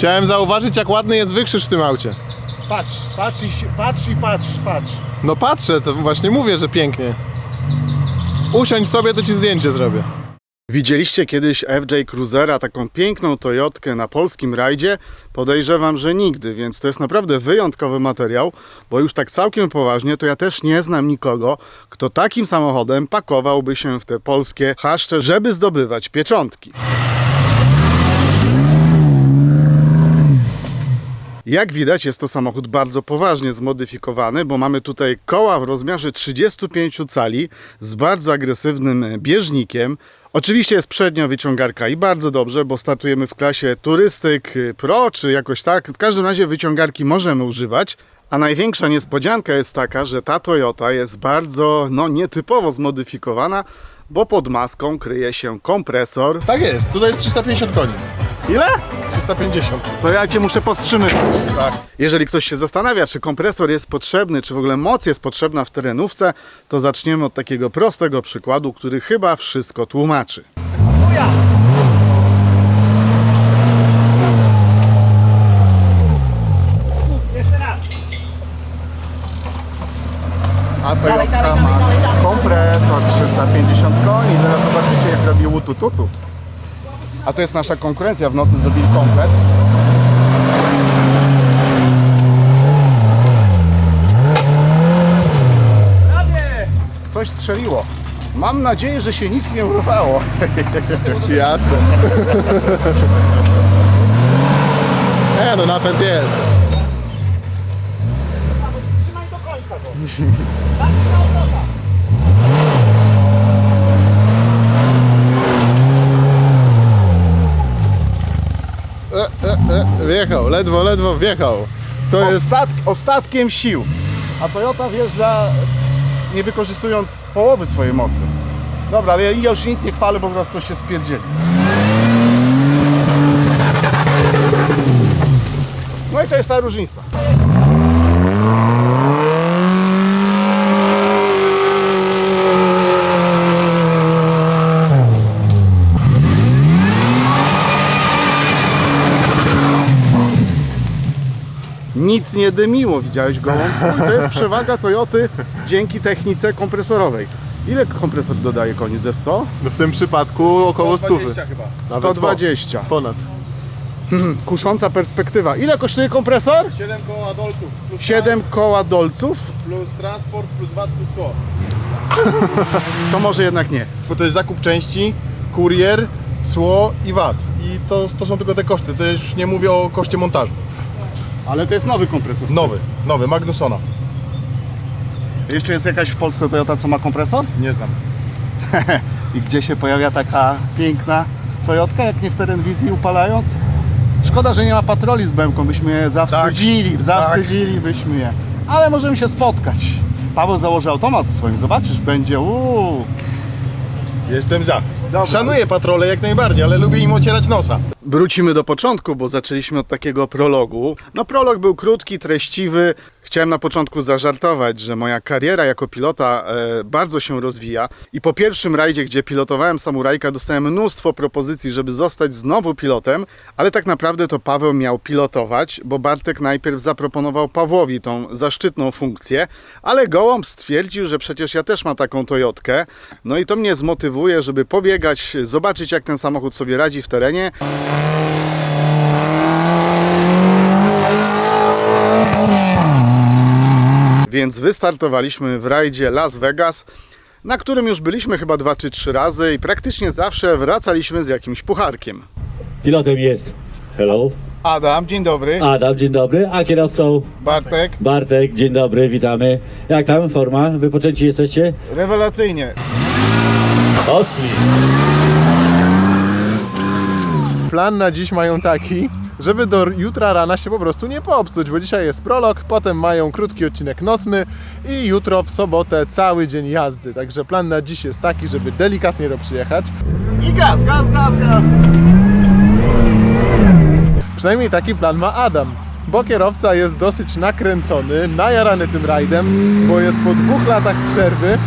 Chciałem zauważyć, jak ładny jest wykrzyż w tym aucie. Patrz, patrz i, się- patrz i patrz, patrz. No patrzę, to właśnie mówię, że pięknie. Usiądź sobie, to ci zdjęcie zrobię. Widzieliście kiedyś FJ Cruisera, taką piękną Toyotkę na polskim rajdzie? Podejrzewam, że nigdy, więc to jest naprawdę wyjątkowy materiał, bo już tak całkiem poważnie to ja też nie znam nikogo, kto takim samochodem pakowałby się w te polskie chaszcze, żeby zdobywać pieczątki. Jak widać, jest to samochód bardzo poważnie zmodyfikowany, bo mamy tutaj koła w rozmiarze 35 cali z bardzo agresywnym bieżnikiem. Oczywiście jest przednia wyciągarka i bardzo dobrze, bo startujemy w klasie turystyk pro czy jakoś tak. W każdym razie wyciągarki możemy używać. A największa niespodzianka jest taka, że ta Toyota jest bardzo no, nietypowo zmodyfikowana, bo pod maską kryje się kompresor. Tak jest, tutaj jest 350 koni. Ile? 350. To ja cię muszę powstrzymywać. Tak. Jeżeli ktoś się zastanawia, czy kompresor jest potrzebny, czy w ogóle moc jest potrzebna w terenówce, to zaczniemy od takiego prostego przykładu, który chyba wszystko tłumaczy. Jeszcze raz. A Toyota ma kompresor 350 koni. Zaraz zobaczycie, jak robi łutututu. A to jest nasza konkurencja. W nocy zrobili komplet. Coś strzeliło. Mam nadzieję, że się nic nie urwało. Jasne. Nie no, napęd jest. Trzymaj do końca go. E, e, e, wjechał, ledwo, ledwo wjechał. To jest... Ostat, ostatkiem sił. A Toyota wjeżdża z- nie wykorzystując połowy swojej mocy. Dobra, ale ja już nic nie chwalę, bo zaraz coś się spierdzieli. No i to jest ta różnica. Nic nie dymiło, widziałeś gołąbku? I to jest przewaga Toyoty dzięki technice kompresorowej. Ile kompresor dodaje koni ze 100? No w tym przypadku około 100. 120 chyba. Nawet 120. Ponad. Kusząca perspektywa. Ile kosztuje kompresor? 7 koła dolców. Plus 7 koła dolców? Plus transport, plus VAT, plus to. To może jednak nie. Bo to jest zakup części, kurier, cło i VAT. I to, to są tylko te koszty. To już nie mówię o koszcie montażu. Ale to jest nowy kompresor. Nowy, nowy, Magnusona. Jeszcze jest jakaś w Polsce Toyota, co ma kompresor? Nie znam. I gdzie się pojawia taka piękna Toyotka, jak nie w teren wizji upalając? Szkoda, że nie ma patroli z bębką, byśmy je zawstydzili, zawstydzilibyśmy je. Ale możemy się spotkać. Paweł założy automat swoim, zobaczysz, będzie uuu. Jestem za. Szanuję patrole jak najbardziej, ale lubię im ocierać nosa. Wrócimy do początku, bo zaczęliśmy od takiego prologu. No prolog był krótki, treściwy. Chciałem na początku zażartować, że moja kariera jako pilota e, bardzo się rozwija i po pierwszym rajdzie, gdzie pilotowałem samurajka, dostałem mnóstwo propozycji, żeby zostać znowu pilotem, ale tak naprawdę to Paweł miał pilotować, bo Bartek najpierw zaproponował Pawłowi tą zaszczytną funkcję, ale Gołąb stwierdził, że przecież ja też mam taką Toyotkę, no i to mnie zmotywuje, żeby pobiegać, zobaczyć jak ten samochód sobie radzi w terenie. Więc wystartowaliśmy w rajdzie Las Vegas, na którym już byliśmy chyba dwa czy trzy razy i praktycznie zawsze wracaliśmy z jakimś pucharkiem. Pilotem jest. Hello. Adam, dzień dobry. Adam, dzień dobry. A kierowcą Bartek. Bartek, dzień dobry, witamy. Jak tam forma? Wypoczęci jesteście? Rewelacyjnie. Poszli. Plan na dziś mają taki, żeby do jutra rana się po prostu nie popsuć, bo dzisiaj jest prolog, potem mają krótki odcinek nocny i jutro w sobotę cały dzień jazdy. Także plan na dziś jest taki, żeby delikatnie to przyjechać. I gaz, gaz, gaz, gaz. Przynajmniej taki plan ma Adam. Bo kierowca jest dosyć nakręcony, najarany tym rajdem, bo jest po dwóch latach przerwy.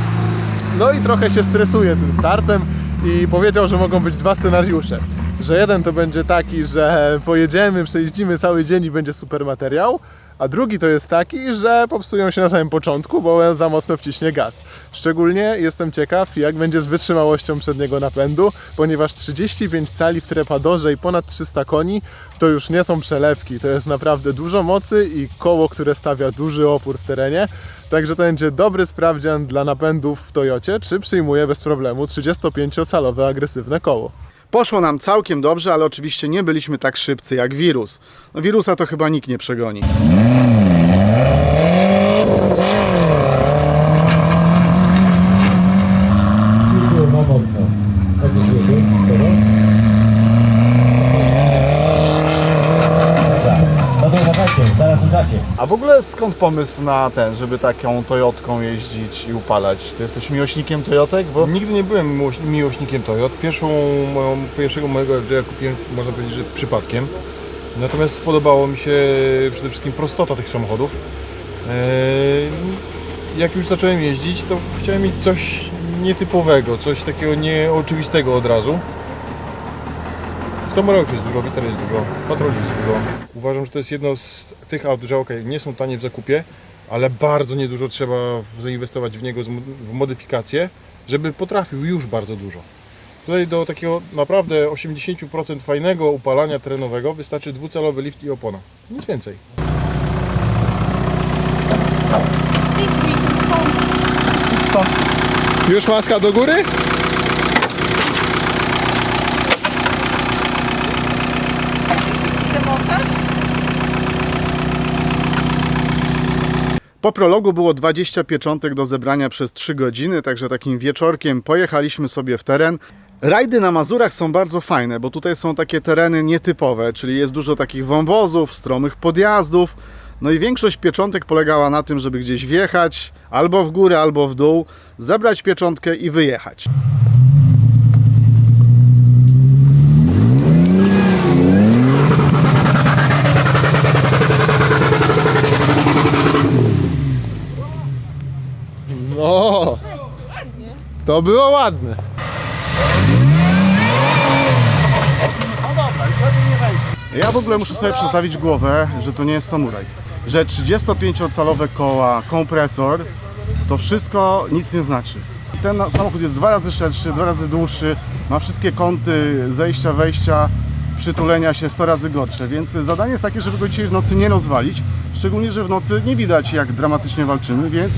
No i trochę się stresuje tym startem i powiedział, że mogą być dwa scenariusze. Że jeden to będzie taki, że pojedziemy, przejeździmy cały dzień i będzie super materiał, a drugi to jest taki, że popsują się na samym początku, bo za mocno wciśnie gaz. Szczególnie jestem ciekaw, jak będzie z wytrzymałością przedniego napędu, ponieważ 35 cali w trepadorze i ponad 300 koni to już nie są przelewki, to jest naprawdę dużo mocy i koło, które stawia duży opór w terenie. Także to będzie dobry sprawdzian dla napędów w Toyocie, czy przyjmuje bez problemu 35-calowe agresywne koło. Poszło nam całkiem dobrze, ale oczywiście nie byliśmy tak szybcy jak wirus. No, wirusa to chyba nikt nie przegoni. Idzie ma mocno. Tak jest, wiecie? Dobra? Dobra. No to uważajcie, zaraz uszacie. A w ogóle skąd pomysł na ten, żeby taką Toyotką jeździć i upalać? Ty jesteś miłośnikiem Toyotek? Bo... Nigdy nie byłem miłoś- miłośnikiem Toyot. Pierwszą moją, pierwszego mojego FJ kupiłem, można powiedzieć, że przypadkiem. Natomiast spodobało mi się przede wszystkim prostota tych samochodów. Eee, Jak już zacząłem jeździć, to chciałem mieć coś nietypowego, coś takiego nieoczywistego od razu. Samolotów jest dużo, Witar jest dużo, patroli jest dużo. Uważam, że to jest jedno z tych aut, że ok, nie są tanie w zakupie, ale bardzo niedużo trzeba w- zainwestować w niego w modyfikację, żeby potrafił już bardzo dużo. Tutaj do takiego naprawdę 80% fajnego upalania terenowego wystarczy dwucalowy lift i opona. Nic więcej. Idź stąd. Już łaska do góry? Po prologu było 20 pieczątek do zebrania przez 3 godziny, także takim wieczorkiem pojechaliśmy sobie w teren. Rajdy na Mazurach są bardzo fajne, bo tutaj są takie tereny nietypowe, czyli jest dużo takich wąwozów, stromych podjazdów. No i większość pieczątek polegała na tym, żeby gdzieś wjechać albo w górę, albo w dół, zebrać pieczątkę i wyjechać. No, to było ładne. Ja w ogóle muszę sobie przestawić głowę, że to nie jest samuraj. Że 35-calowe koła, kompresor, to wszystko nic nie znaczy. Ten samochód jest dwa razy szerszy, dwa razy dłuższy, ma wszystkie kąty zejścia, wejścia, przytulenia się 100 razy gorsze, więc zadanie jest takie, żeby go dzisiaj w nocy nie rozwalić, szczególnie, że w nocy nie widać jak dramatycznie walczymy, więc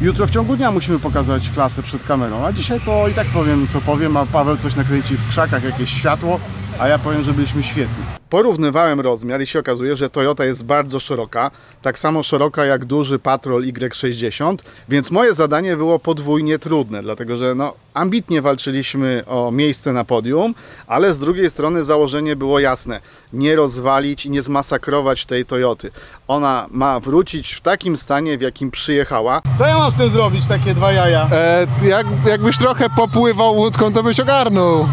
jutro w ciągu dnia musimy pokazać klasę przed kamerą, a dzisiaj to i tak powiem co powiem, a Paweł coś nakręci w krzakach, jakieś światło, a ja powiem, że byliśmy świetni. Porównywałem rozmiar i się okazuje, że Toyota jest bardzo szeroka, tak samo szeroka jak duży Patrol Y60, więc moje zadanie było podwójnie trudne, dlatego że no, ambitnie walczyliśmy o miejsce na podium, ale z drugiej strony założenie było jasne, nie rozwalić i nie zmasakrować tej Toyoty. Ona ma wrócić w takim stanie, w jakim przyjechała. Co ja mam z tym zrobić, takie dwa jaja? E, jak, jakbyś trochę popływał łódką, to byś ogarnął.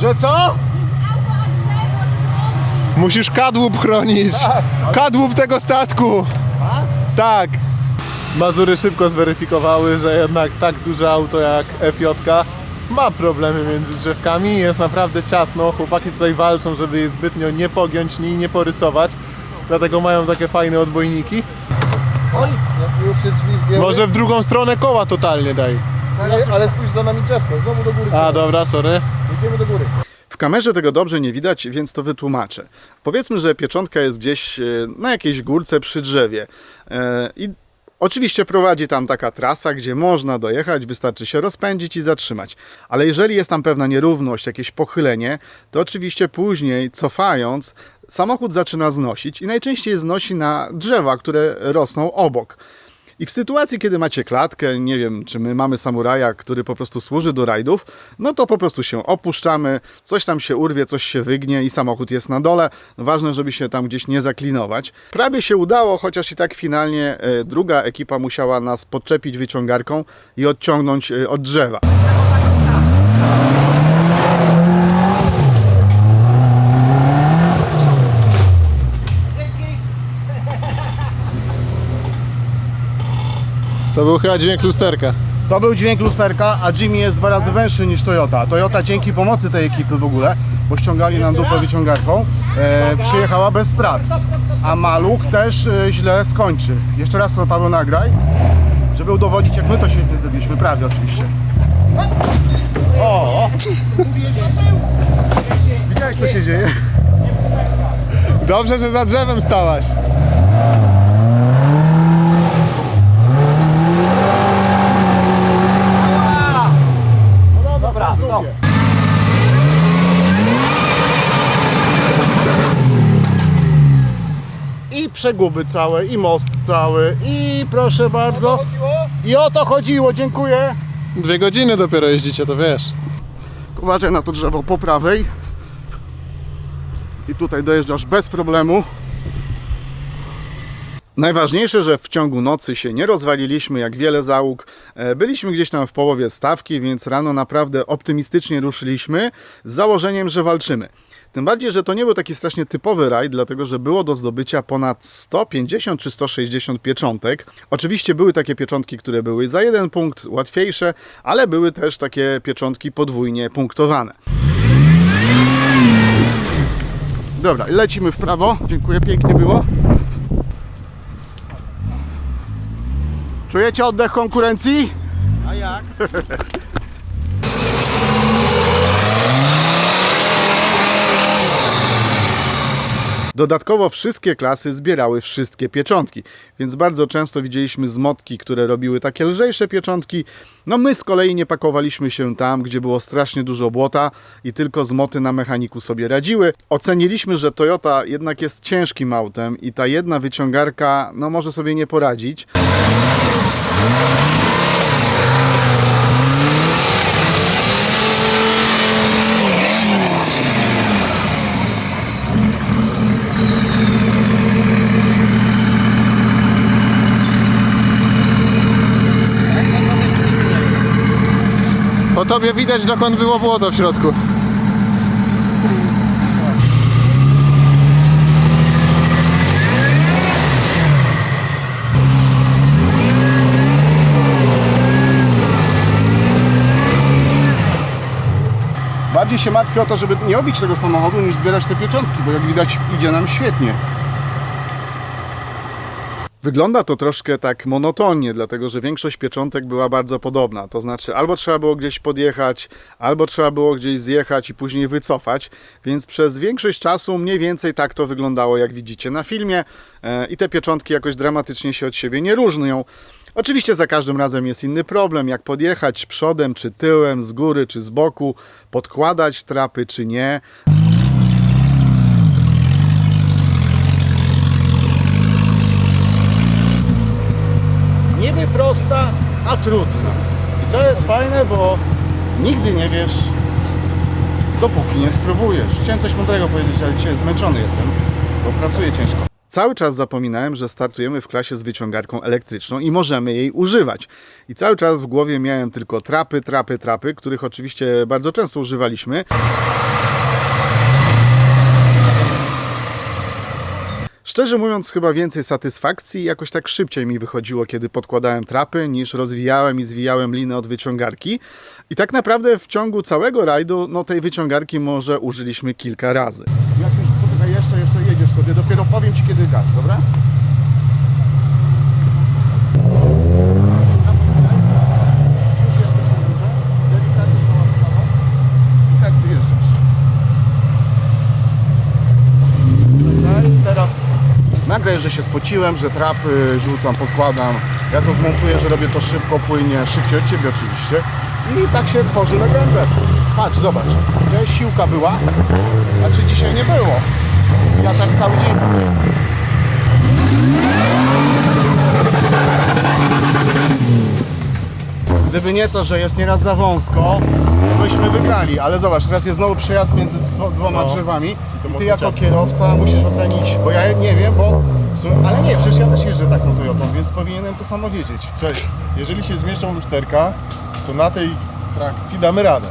Że co? Musisz kadłub chronić. Kadłub tego statku. Tak. Mazury szybko zweryfikowały, że jednak tak duże auto jak FJ ma problemy między drzewkami. Jest naprawdę ciasno. Chłopaki tutaj walczą, żeby je zbytnio nie pogiąć i nie porysować. Dlatego mają takie fajne odbojniki. Oj, już się drzwi wgięły, Może w drugą stronę koła totalnie daj. ale, ale spójrz za nami drzewko, znowu do góry. A dobra, sorry. Idziemy do góry. Kamerze tego dobrze nie widać, więc to wytłumaczę. Powiedzmy, że pieczątka jest gdzieś e, na jakiejś górce przy drzewie E, i oczywiście prowadzi tam taka trasa, gdzie można dojechać, wystarczy się rozpędzić i zatrzymać. Ale jeżeli jest tam pewna nierówność, jakieś pochylenie, to oczywiście później cofając samochód zaczyna znosić i najczęściej znosi na drzewa, które rosną obok. I w sytuacji, kiedy macie klatkę, nie wiem, czy my mamy samuraja, który po prostu służy do rajdów, no to po prostu się opuszczamy, coś tam się urwie, coś się wygnie i samochód jest na dole. Ważne, żeby się tam gdzieś nie zaklinować. Prawie się udało, chociaż i tak finalnie e, druga ekipa musiała nas podczepić wyciągarką i odciągnąć e, od drzewa. To był chyba dźwięk lusterka. To był dźwięk lusterka, a Jimmy jest dwa razy węższy niż Toyota. Toyota dzięki pomocy tej ekipy w ogóle bo ściągali nam dupę wyciągarką, e, przyjechała bez strat. A maluch też e, źle skończy. Jeszcze raz to Paweł nagraj, żeby udowodnić jak my to świetnie zrobiliśmy, prawie oczywiście. O! Widziałeś co się dzieje? Dobrze, że za drzewem stałaś. I przeguby całe, i most cały, i proszę bardzo. I o to chodziło, dziękuję. Dwie godziny dopiero jeździcie, to wiesz. Uważaj na to drzewo po prawej. I tutaj dojeżdżasz bez problemu. Najważniejsze, że w ciągu nocy się nie rozwaliliśmy jak wiele załóg. E, Byliśmy gdzieś tam w połowie stawki, więc rano naprawdę optymistycznie ruszyliśmy z założeniem, że walczymy. Tym bardziej, że to nie był taki strasznie typowy rajd, dlatego że było do zdobycia ponad 150 czy 160 pieczątek. Oczywiście były takie pieczątki, które były za jeden punkt łatwiejsze, ale były też takie pieczątki podwójnie punktowane. Dobra, lecimy w prawo. Dziękuję, pięknie było. Czujecie oddech konkurencji? A jak? Dodatkowo wszystkie klasy zbierały wszystkie pieczątki, więc bardzo często widzieliśmy zmotki, które robiły takie lżejsze pieczątki. No my z kolei nie pakowaliśmy się tam, gdzie było strasznie dużo błota i tylko zmoty na mechaniku sobie radziły. Oceniliśmy, że Toyota jednak jest ciężkim autem i ta jedna wyciągarka no może sobie nie poradzić. Tobie widać dokąd było błoto w środku. Bardziej się martwię o to, żeby nie obić tego samochodu, niż zbierać te pieczątki, bo jak widać idzie nam świetnie. Wygląda to troszkę tak monotonnie, dlatego że większość pieczątek była bardzo podobna. To znaczy, albo trzeba było gdzieś podjechać, albo trzeba było gdzieś zjechać i później wycofać. Więc przez większość czasu mniej więcej tak to wyglądało, jak widzicie na filmie. E, I te pieczątki jakoś dramatycznie się od siebie nie różnią. Oczywiście za każdym razem jest inny problem, jak podjechać przodem czy tyłem, z góry czy z boku, podkładać trapy czy nie. Niby prosta, a trudna. I to jest fajne, bo nigdy nie wiesz, dopóki nie spróbujesz. Chciałem coś mądrego powiedzieć, ale dzisiaj zmęczony jestem, bo pracuję ciężko. Cały czas zapominałem, że startujemy w klasie z wyciągarką elektryczną i możemy jej używać. I cały czas w głowie miałem tylko trapy, trapy, trapy, których oczywiście bardzo często używaliśmy. Szczerze mówiąc, chyba więcej satysfakcji i jakoś tak szybciej mi wychodziło, kiedy podkładałem trapy, niż rozwijałem i zwijałem linę od wyciągarki. I tak naprawdę w ciągu całego rajdu, no tej wyciągarki może użyliśmy kilka razy. Jak już poczekaj, jeszcze, jeszcze jedziesz sobie, dopiero powiem Ci kiedy gaz, dobra? Już jesteś na górze, delikatnie koła w prawo i tak wyjeżdżasz. Tutaj, teraz nagraj, że się spociłem, że trapy rzucam, podkładam. Ja to zmontuję, że robię to szybko, płynie, szybciej od Ciebie oczywiście. I tak się tworzy legendę. Patrz, zobacz. Jakaś siłka była, a czy dzisiaj nie było. Ja tak cały dzień. Gdyby nie to, że jest nieraz za wąsko, to byśmy wygrali. Ale zobacz, teraz jest znowu przejazd między dwo- dwoma No. drzewami. I ty jako kierowca musisz ocenić, bo ja nie wiem, bo... Ale nie, przecież ja też jeżdżę taką Toyotą, więc powinienem to samo wiedzieć. Cześć, jeżeli się zmieszczą lusterka, to na tej trakcji damy radę.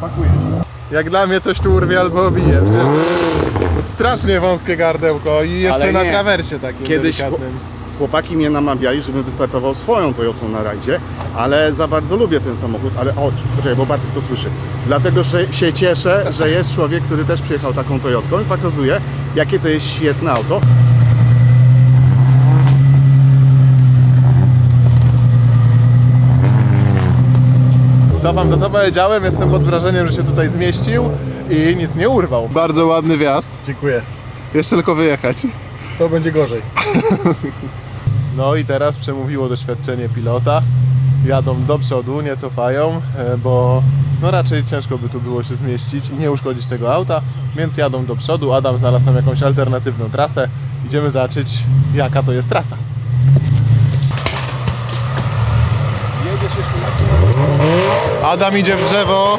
Pakuję się. Jak dla mnie coś tu urwie albo obije. Przecież to jest strasznie wąskie gardełko i jeszcze Ale na nie. trawersie takim Kiedyś, delikatnym. chłopaki mnie namawiali, żebym wystartował swoją Toyotą na rajdzie, ale za bardzo lubię ten samochód, ale chodź, poczekaj, bo Bartek to słyszy. Dlatego że się cieszę, że jest człowiek, który też przyjechał taką Toyotką i pokazuje, jakie to jest świetne auto. Cofam to, co powiedziałem, jestem pod wrażeniem, że się tutaj zmieścił i nic nie urwał. Bardzo ładny wjazd. Dziękuję. Jeszcze tylko wyjechać. To będzie gorzej. No i teraz przemówiło doświadczenie pilota. Jadą do przodu, nie cofają, e, bo no raczej ciężko by tu było się zmieścić i nie uszkodzić tego auta, więc jadą do przodu. Adam znalazł tam jakąś alternatywną trasę. Idziemy zobaczyć, jaka to jest trasa. Adam idzie w drzewo.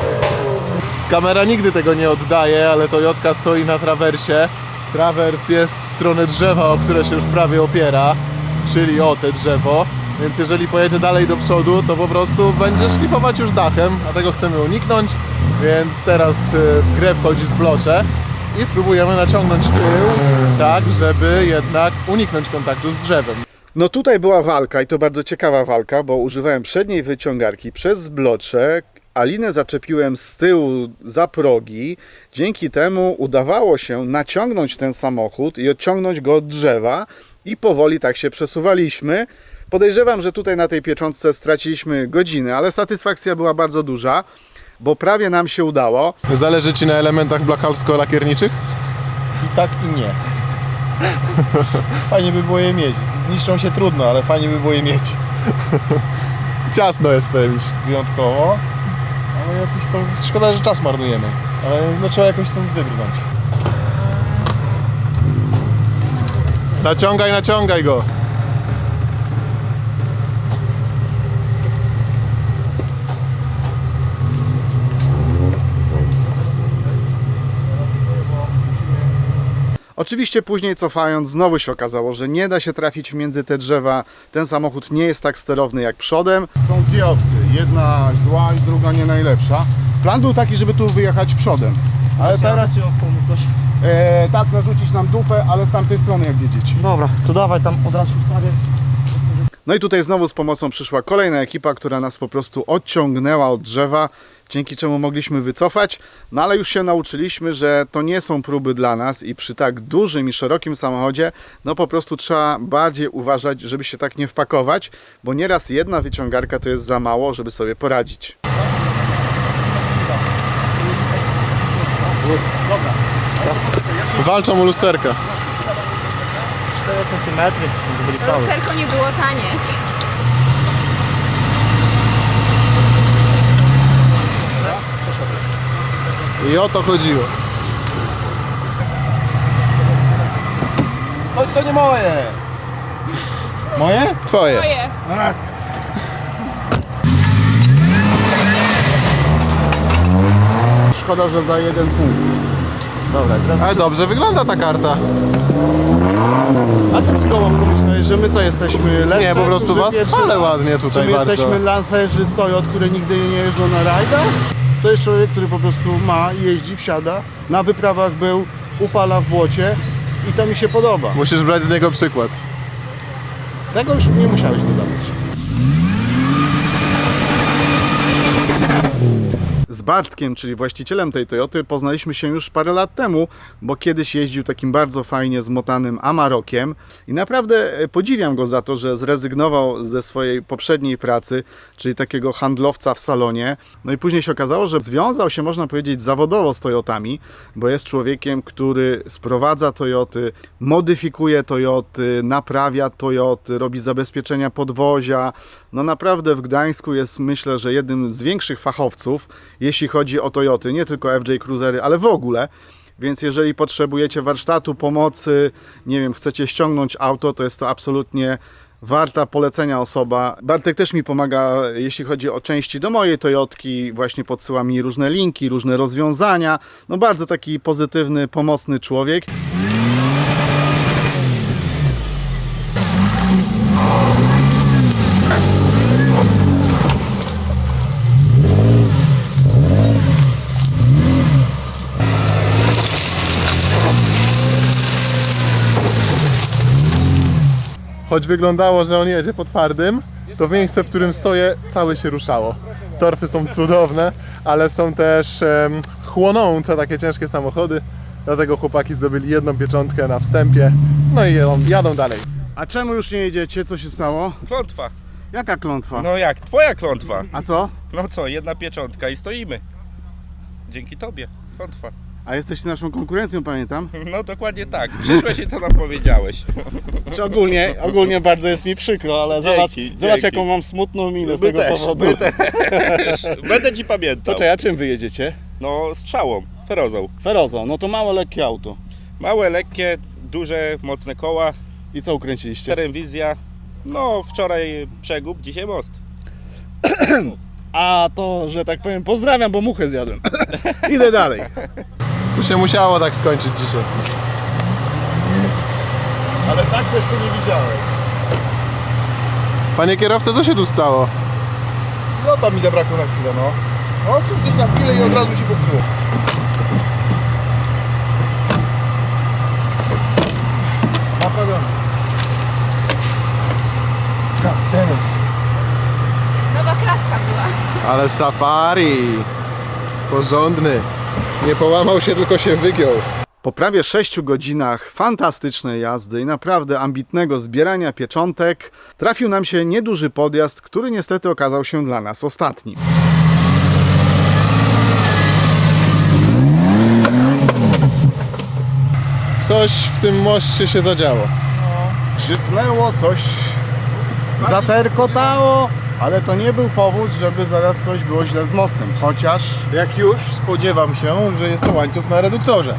Kamera nigdy tego nie oddaje, ale Toyotka stoi na trawersie. Trawers jest w stronę drzewa, o które się już prawie opiera, czyli o te drzewo. Więc jeżeli pojedzie dalej do przodu, to po prostu będzie szlifować już dachem, a tego chcemy uniknąć. Więc teraz y, w grę wchodzi zblocze i spróbujemy naciągnąć tył, tak żeby jednak uniknąć kontaktu z drzewem. No tutaj była walka i to bardzo ciekawa walka, bo używałem przedniej wyciągarki przez zblocze, Alinę zaczepiłem z tyłu za progi. Dzięki temu udawało się naciągnąć ten samochód i odciągnąć go od drzewa i powoli tak się przesuwaliśmy. Podejrzewam, że tutaj na tej pieczątce straciliśmy godziny, ale satysfakcja była bardzo duża, bo prawie nam się udało. Zależy Ci na elementach blachalsko-lakierniczych? I tak i nie. Fajnie by było je mieć. Zniszczą się trudno, ale fajnie by było je mieć Ciasno jest, ci. wyjątkowo. Ale jakoś to... Szkoda, że czas marnujemy. Ale no trzeba jakoś stąd wybrnąć. Naciągaj, naciągaj go. Oczywiście później cofając, znowu się okazało, że nie da się trafić między te drzewa. Ten samochód nie jest tak sterowny jak przodem. Są dwie opcje. Jedna zła i druga nie najlepsza. Plan był taki, żeby tu wyjechać przodem. Ale teraz coś. e, tak narzucić nam dupę, ale z tamtej strony jak wiedzieć. Dobra, to dawaj tam od razu ustawię. No i tutaj znowu z pomocą przyszła kolejna ekipa, która nas po prostu odciągnęła od drzewa, dzięki czemu mogliśmy wycofać. No ale już się nauczyliśmy, że to nie są próby dla nas i przy tak dużym i szerokim samochodzie, no po prostu trzeba bardziej uważać, żeby się tak nie wpakować, bo nieraz jedna wyciągarka to jest za mało, żeby sobie poradzić. Walczą o lusterka. 4 cm. Lusterko nie było tanie. I o to chodziło. Chodź, to nie moje! Moje? Twoje. Moje. Szkoda, że za jeden punkt. Dobra, teraz... Ale dobrze wygląda ta karta. A co ty gołąbku myślałeś, że my co jesteśmy lepsi? Nie, po prostu was chwalę ładnie tutaj Czy my bardzo. jesteśmy lancerzy z Toyot, które nigdy nie jeżdżą na rajdach? To jest człowiek, który po prostu ma, jeździ, wsiada, na wyprawach był, upala w błocie i to mi się podoba. Musisz brać z niego przykład. Tego już nie musiałeś dodawać. Z Bartkiem, czyli właścicielem tej Toyoty, poznaliśmy się już parę lat temu, bo kiedyś jeździł takim bardzo fajnie zmotanym Amarokiem i naprawdę e, podziwiam go za to, że zrezygnował ze swojej poprzedniej pracy, czyli takiego handlowca w salonie. No i później się okazało, że związał się, można powiedzieć, zawodowo z Toyotami, bo jest człowiekiem, który sprowadza Toyoty, modyfikuje Toyoty, naprawia Toyoty, robi zabezpieczenia podwozia. No naprawdę w Gdańsku jest myślę, że jednym z większych fachowców, jeśli chodzi o Toyoty, nie tylko FJ Cruisery, ale w ogóle. Więc jeżeli potrzebujecie warsztatu, pomocy, nie wiem, chcecie ściągnąć auto, to jest to absolutnie warta polecenia osoba. Bartek też mi pomaga, jeśli chodzi o części do mojej Toyotki, właśnie podsyła mi różne linki, różne rozwiązania. No bardzo taki pozytywny, pomocny człowiek. Choć wyglądało, że on jedzie po twardym, to miejsce, w którym stoję, całe się ruszało. Torfy są cudowne, ale są też em, chłonące takie ciężkie samochody. Dlatego chłopaki zdobyli jedną pieczątkę na wstępie. No i jadą, jadą dalej. A czemu już nie jedziecie? Co się stało? Klątwa. Jaka klątwa? No jak? Twoja klątwa. A co? No co, jedna pieczątka i stoimy. Dzięki tobie. Klątwa. A jesteście naszą konkurencją, pamiętam. No dokładnie tak. Przyszłeś i to nam powiedziałeś. Czy ogólnie, ogólnie bardzo jest mi przykro, ale Dzięki, zobacz, dzięki. zobacz jaką mam smutną minę z My tego też, powodu. też. Będę ci pamiętał. Poczekaj, a czym wy jedziecie? No strzałą, ferozą. Ferozo, no to małe, lekkie auto. Małe, lekkie, duże, mocne koła, I co ukręciliście? terenwizja. No wczoraj przegub, dzisiaj most. A to, że tak powiem, pozdrawiam, bo muchę zjadłem. Idę dalej. To się musiało tak skończyć dzisiaj. Ale tak to jeszcze nie widziałem. Panie kierowco, co się tu stało? No to mi zabrakło na chwilę, no. No, czy gdzieś na chwilę i od razu się popsuło. Naprawione. God damn it. Nowa kratka była. Ale safari! Porządny. Nie połamał się, tylko się wygiął. Po prawie 6 godzinach fantastycznej jazdy i naprawdę ambitnego zbierania pieczątek trafił nam się nieduży podjazd, który niestety okazał się dla nas ostatnim. Coś w tym moście się zadziało. Grzytnęło coś, zaterkotało, ale to nie był powód, żeby zaraz coś było źle z mostem. Chociaż Jak już spodziewam się, że jest to łańcuch na reduktorze.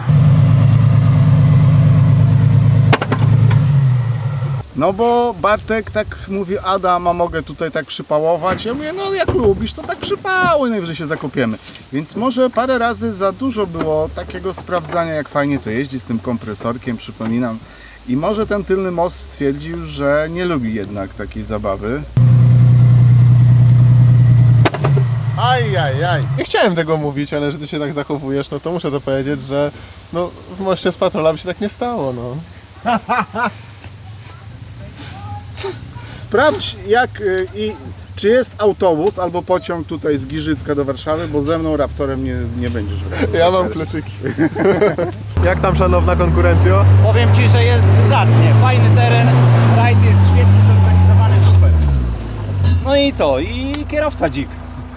No bo Bartek tak mówi, Adam, a mogę tutaj tak przypałować? Ja mówię, no jak lubisz, to tak przypałuj, najwyżej się zakopiemy. Więc może parę razy za dużo było takiego sprawdzania, jak fajnie to jeździ z tym kompresorkiem, przypominam. I może ten tylny most stwierdził, że nie lubi jednak takiej zabawy. Aj, aj, aj. Nie chciałem tego mówić, ale że ty się tak zachowujesz, no to muszę to powiedzieć, że no, w moście z patrola by się tak nie stało, no. Sprawdź jak y, i czy jest autobus albo pociąg tutaj z Giżycka do Warszawy, bo ze mną Raptorem nie, nie będziesz wracał. Ja mam kluczyki. Jak tam szanowna konkurencjo? Powiem Ci, że jest zacnie. Fajny teren, rajd jest świetnie zorganizowany, super. No i co? I kierowca dzik.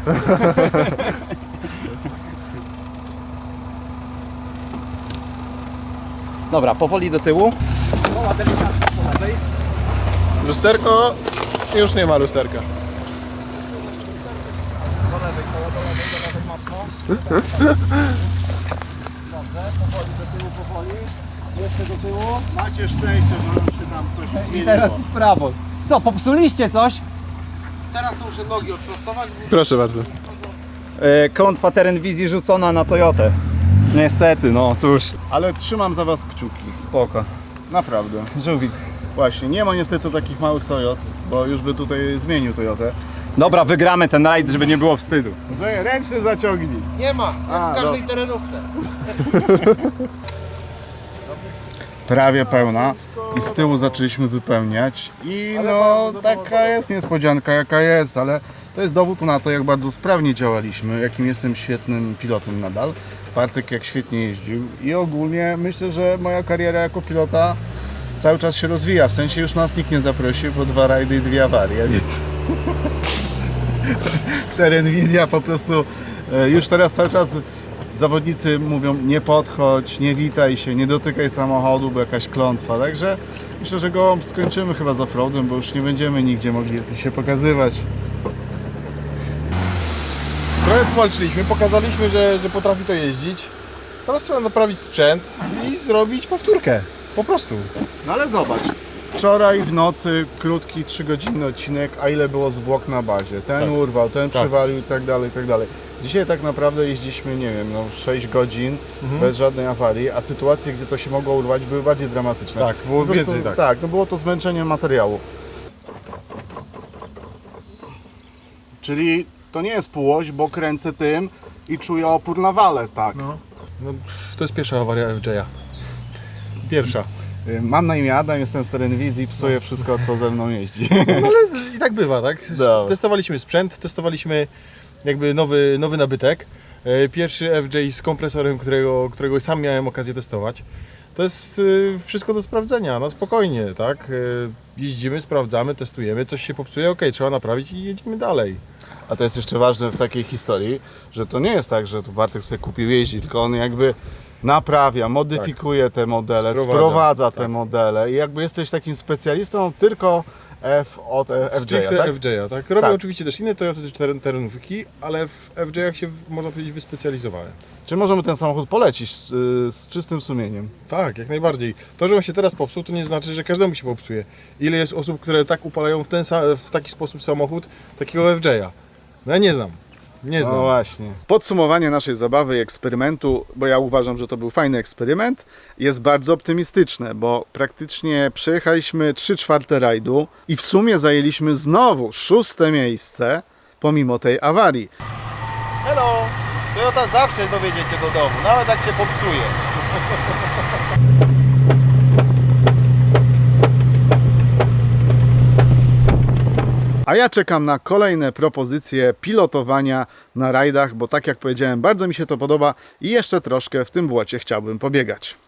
Dobra, powoli do tyłu. Koła delikatnie po lewej. Lusterko? Już nie ma lusterka. Do lewej, koło do lewej, do lewej mocno. Dobrze, powoli do tyłu, powoli. Jeszcze do tyłu. Macie szczęście, że nam się tam coś I zmieniło. teraz w prawo. Co, popsuliście coś? Teraz to muszę nogi odprostować, bo Proszę bardzo. E, klątwa teren wizji rzucona na Toyotę. Niestety, no cóż. Ale trzymam za was kciuki. Spoko. Naprawdę. Żółwik. Właśnie, nie ma niestety takich małych Toyot, bo już by tutaj zmienił Toyotę. Dobra, wygramy ten rajd, żeby nie było wstydu. Że ręczny zaciągnij. nie ma, jak A, w każdej terenówce. Prawie pełna. I z tyłu zaczęliśmy wypełniać. I no, taka jest niespodzianka jaka jest, ale to jest dowód na to, jak bardzo sprawnie działaliśmy, jakim jestem świetnym pilotem nadal. Bartek jak świetnie jeździł i ogólnie myślę, że moja kariera jako pilota cały czas się rozwija. W sensie już nas nikt nie zaprosił, bo dwa rajdy i dwie awarie, więc teren wizja po prostu e, już teraz cały czas zawodnicy mówią nie podchodź, nie witaj się, nie dotykaj samochodu, bo jakaś klątwa. Także myślę, że go skończymy chyba z offroadem, bo już nie będziemy nigdzie mogli się pokazywać. Trochę powalczyliśmy, pokazaliśmy, że, że potrafi to jeździć. Teraz trzeba naprawić sprzęt i zrobić powtórkę. Po prostu. No ale zobacz, wczoraj w nocy krótki, 3-godzinny odcinek, a ile było zwłok na bazie. Ten urwał, ten przywalił i tak dalej, i tak dalej. Dzisiaj tak naprawdę jeździliśmy, nie wiem, no 6 godzin bez żadnej awarii, a sytuacje, gdzie to się mogło urwać, były bardziej dramatyczne. Tak, było prostu- więcej, tak. Tak, no było to zmęczenie materiału. Czyli to nie jest półoś, bo kręcę tym i czuję opór na wale, tak. No, to jest pierwsza awaria FJ-a. Pierwsza. Y, Mam na imię Adam, jestem z Terenwizji, psuję wszystko, co ze mną jeździ. No ale i tak bywa, tak? Dobra. Testowaliśmy sprzęt, testowaliśmy jakby nowy, nowy nabytek. E, Pierwszy FJ z kompresorem, którego, którego sam miałem okazję testować. To jest y, wszystko do sprawdzenia, na spokojnie, tak? E, Jeździmy, sprawdzamy, testujemy, coś się popsuje, ok, trzeba naprawić i jedziemy dalej. A to jest jeszcze ważne w takiej historii, że to nie jest tak, że tu Bartek sobie kupił jeździ, tylko on jakby naprawia, modyfikuje te modele, Sprowadza. sprowadza, te modele i jakby jesteś takim specjalistą tylko F od e, FJ, tak? FJ, tak? Robię Tak. oczywiście też inne Toyota teren, terenówki, ale w FJ-ach się, można powiedzieć, wyspecjalizowałem. Czy możemy ten samochód polecić z, z czystym sumieniem? Tak, jak najbardziej. To, że on się teraz popsuł, to nie znaczy, że każdemu się popsuje. Ile jest osób, które tak upalają w, ten, w taki sposób samochód, takiego FJ-a? No ja nie znam. Nie znam. No właśnie. Podsumowanie naszej zabawy i eksperymentu, bo ja uważam, że to był fajny eksperyment, jest bardzo optymistyczne, bo praktycznie przejechaliśmy 3 czwarte rajdu i w sumie zajęliśmy znowu szóste miejsce pomimo tej awarii. Hello! Toyota zawsze dowiedziecie do domu, nawet jak się popsuje. A ja czekam na kolejne propozycje pilotowania na rajdach, bo tak jak powiedziałem, bardzo mi się to podoba i jeszcze troszkę w tym błocie chciałbym pobiegać.